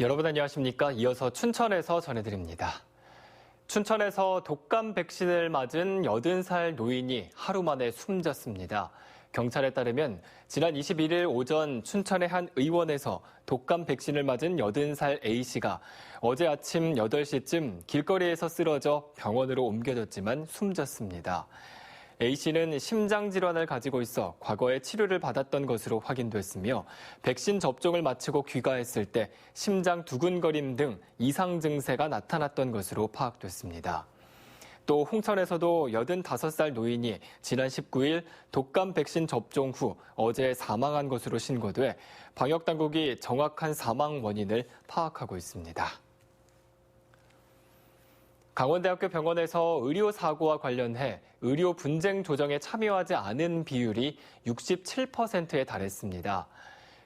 여러분 안녕하십니까? 이어서 춘천에서 전해드립니다. 춘천에서 독감 백신을 맞은 80살 노인이 하루 만에 숨졌습니다. 경찰에 따르면 지난 21일 오전 춘천의 한 의원에서 독감 백신을 맞은 80살 A씨가 어제 아침 8시쯤 길거리에서 쓰러져 병원으로 옮겨졌지만 숨졌습니다. A씨는 심장 질환을 가지고 있어 과거에 치료를 받았던 것으로 확인됐으며 백신 접종을 마치고 귀가했을 때 심장 두근거림 등 이상 증세가 나타났던 것으로 파악됐습니다. 또 홍천에서도 85살 노인이 지난 19일 독감 백신 접종 후 어제 사망한 것으로 신고돼 방역당국이 정확한 사망 원인을 파악하고 있습니다. 강원대학교 병원에서 의료 사고와 관련해 의료 분쟁 조정에 참여하지 않은 비율이 67%에 달했습니다.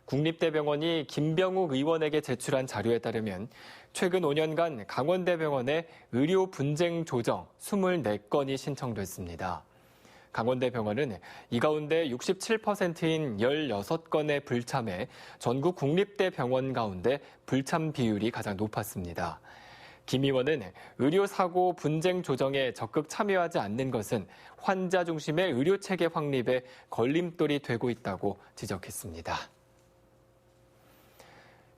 국립대병원이 김병욱 의원에게 제출한 자료에 따르면 최근 5년간 강원대병원에 의료 분쟁 조정 24건이 신청됐습니다. 강원대병원은 이 가운데 67%인 16건의 불참에 전국 국립대병원 가운데 불참 비율이 가장 높았습니다. 김 의원은 의료사고 분쟁 조정에 적극 참여하지 않는 것은 환자 중심의 의료체계 확립에 걸림돌이 되고 있다고 지적했습니다.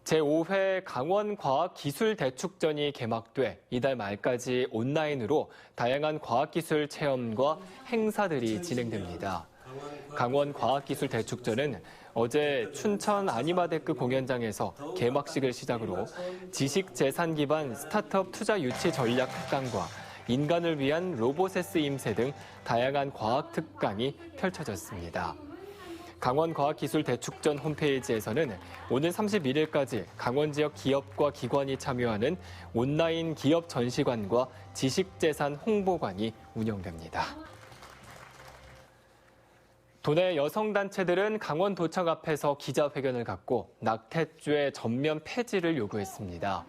제5회 강원과학기술대축전이 개막돼 이달 말까지 온라인으로 다양한 과학기술 체험과 행사들이 진행됩니다. 강원과학기술대축전은 어제 춘천 아니마데크 공연장에서 개막식을 시작으로 지식재산 기반 스타트업 투자 유치 전략 특강과 인간을 위한 로봇의 쓰임새 등 다양한 과학 특강이 펼쳐졌습니다. 강원과학기술대축전 홈페이지에서는 오늘 31일까지 강원 지역 기업과 기관이 참여하는 온라인 기업 전시관과 지식재산 홍보관이 운영됩니다. 도내 여성단체들은 강원도청 앞에서 기자회견을 갖고 낙태죄 전면 폐지를 요구했습니다.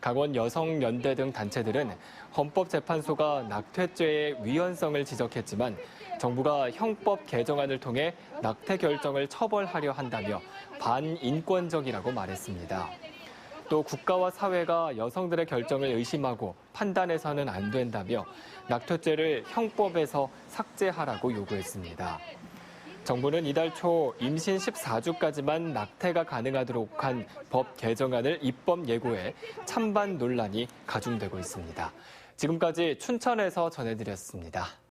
강원 여성연대 등 단체들은 헌법재판소가 낙태죄의 위헌성을 지적했지만 정부가 형법 개정안을 통해 낙태 결정을 처벌하려 한다며 반인권적이라고 말했습니다. 또 국가와 사회가 여성들의 결정을 의심하고 판단해서는 안 된다며 낙태죄를 형법에서 삭제하라고 요구했습니다. 정부는 이달 초 임신 14주까지만 낙태가 가능하도록 한 법 개정안을 입법 예고해 찬반 논란이 가중되고 있습니다. 지금까지 춘천에서 전해드렸습니다.